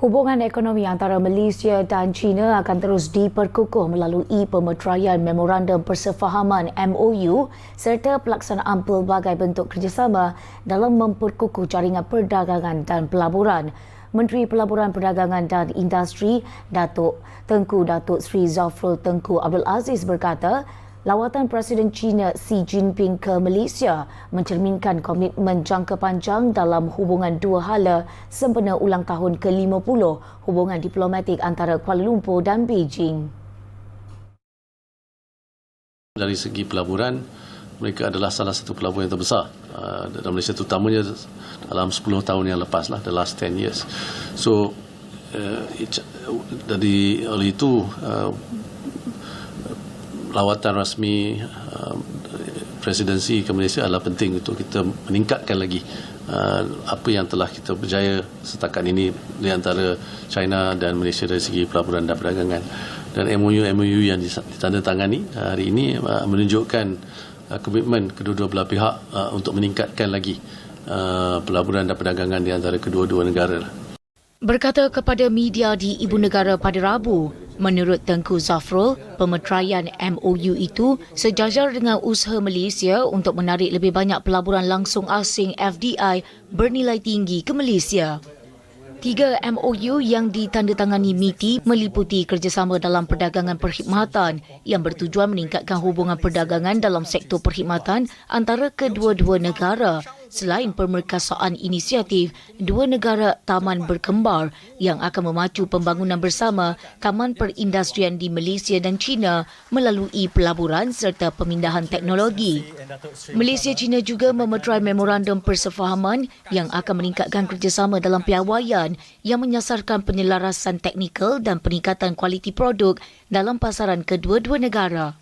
Hubungan ekonomi antara Malaysia dan China akan terus diperkukuh melalui pemeteraian Memorandum Persefahaman MOU serta pelaksanaan pelbagai bentuk kerjasama dalam memperkukuh jaringan perdagangan dan pelaburan. Menteri Pelaburan Perdagangan dan Industri Datuk Tengku Datuk Sri Zafrul Tengku Abdul Aziz berkata, Lawatan Presiden China Xi Jinping ke Malaysia mencerminkan komitmen jangka panjang dalam hubungan dua hala sempena ulang tahun ke-50 hubungan diplomatik antara Kuala Lumpur dan Beijing. Dari segi pelaburan, mereka adalah salah satu pelaburan yang terbesar uh, dalam Malaysia terutamanya dalam 10 tahun yang lepas lah, the last 10 years. So, uh, it, dari oleh itu, uh, lawatan rasmi uh, presidensi ke Malaysia adalah penting untuk kita meningkatkan lagi uh, apa yang telah kita berjaya setakat ini di antara China dan Malaysia dari segi pelaburan dan perdagangan dan MOU-MOU yang ditandatangani uh, hari ini uh, menunjukkan uh, komitmen kedua-dua belah pihak uh, untuk meningkatkan lagi uh, pelaburan dan perdagangan di antara kedua-dua negara. Berkata kepada media di ibu negara pada Rabu, menurut Tengku Zafrul, pemeteraian MOU itu sejajar dengan usaha Malaysia untuk menarik lebih banyak pelaburan langsung asing FDI bernilai tinggi ke Malaysia. Tiga MOU yang ditandatangani MITI meliputi kerjasama dalam perdagangan perkhidmatan yang bertujuan meningkatkan hubungan perdagangan dalam sektor perkhidmatan antara kedua-dua negara selain pemerkasaan inisiatif dua negara taman berkembar yang akan memacu pembangunan bersama taman perindustrian di Malaysia dan China melalui pelaburan serta pemindahan teknologi. Malaysia China juga memeterai memorandum persefahaman yang akan meningkatkan kerjasama dalam piawaian yang menyasarkan penyelarasan teknikal dan peningkatan kualiti produk dalam pasaran kedua-dua negara.